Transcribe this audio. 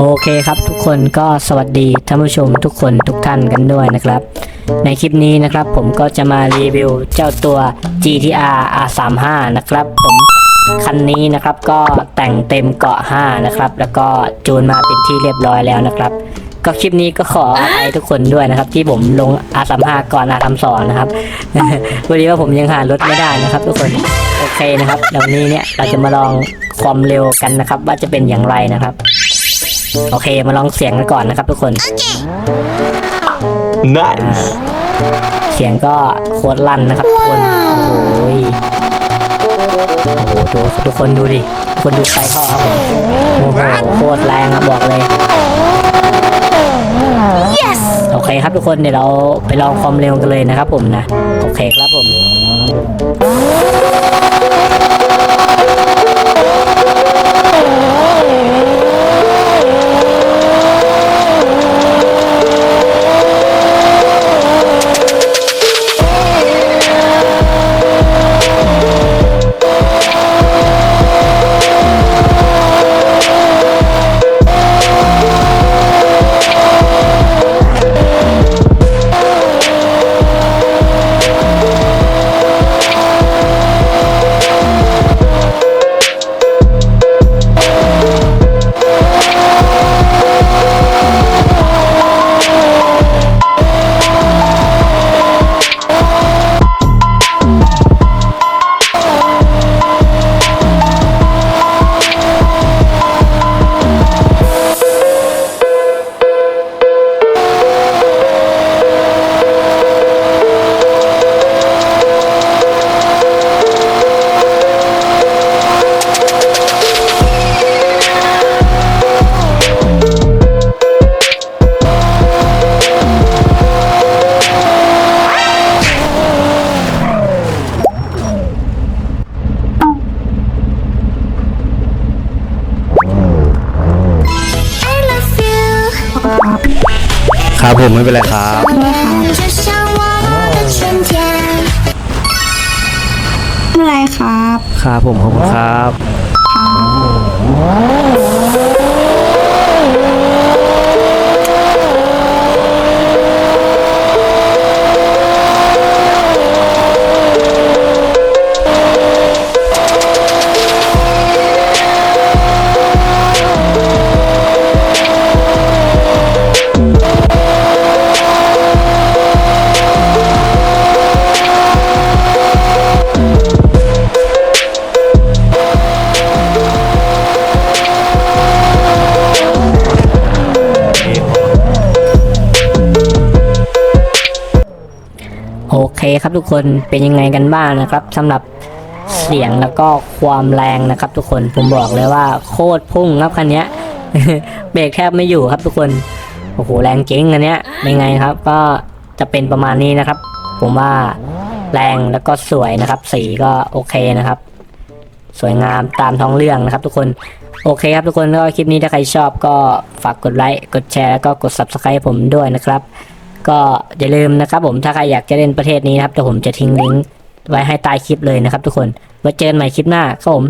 โอเคครับทุกคนก็สวัสดีท่านผู้ชมทุกคนทุกท่านกันด้วยนะครับ ในคลิปนี้นะครับผมก็จะมารีวิวเจ้าตัว GTR R35 นะครับผมคันนี้นะครับก็แต่งเต็มเกาะ 5 นะครับ แล้วก็จูนมาเป็นที่เรียบร้อยแล้วนะครับ ก็คลิปนี้ก็ขออภัยทุกคนด้วยนะครับ ที่ผมลง R35 ก่อน R32 นะครับพอดีว่าผมยังหารถไม่ได้นะครับ ทุกคนโอเคนะครับเดี๋ยววันนี้เนี่ยเราจะมาลองความเร็วกันนะครับ ว่าจะเป็นอย่างไรนะครับ โอเคมาลองเสียงกันก่อนนะครับทุกคน Nice. เสียงก็โคตรลั่นนะครับทุกคนโอ้โหยโอ้โหดูทุกคนดูดิทุกคนดูไฟท่อครับผมโอ้โหโคตรแรงครับบอกเลยโอเคครับทุกคนเดี๋ยวเราไปลองความเร็วกันเลยนะครับผมนะ โอเคครับผม ผมไม่เป็นไรครับไม่เป็นไรครับ ครับผมขอบคุณครับ ครับทุกคนเป็นยังไงกันบ้างนะครับสำหรับเสียงแล้วก็ความแรงนะครับ ทุกคนผมบอกเลยว่าโคตรพุ่งครับคันนี้เบรกแทบไม่อยู่ครับทุกคนโอ้โหแรงเจ๊งอันเนี้ยเป็นไงครับ ก็จะเป็นประมาณนี้นะครับ ผมว่าแรงแล้วก็สวยนะครับ สีก็โอเคนะครับ สวยงามตามท้องเรื่องนะครับ ทุกคนโอเคครับทุกคนก็คลิปนี้ถ้าใครชอบก็ฝากกดไลค์กดแชร์แล้วก็กด subscribe ผมด้วยนะครับ ก็อย่าลืมนะครับผมถ้าใครอยากจะเล่นประเทศนี้นะครับเดี๋ยวผมจะทิ้งลิงก์ไว้ให้ใต้คลิปเลยนะครับทุกคนไว้เจอกันใหม่คลิปหน้าครับผม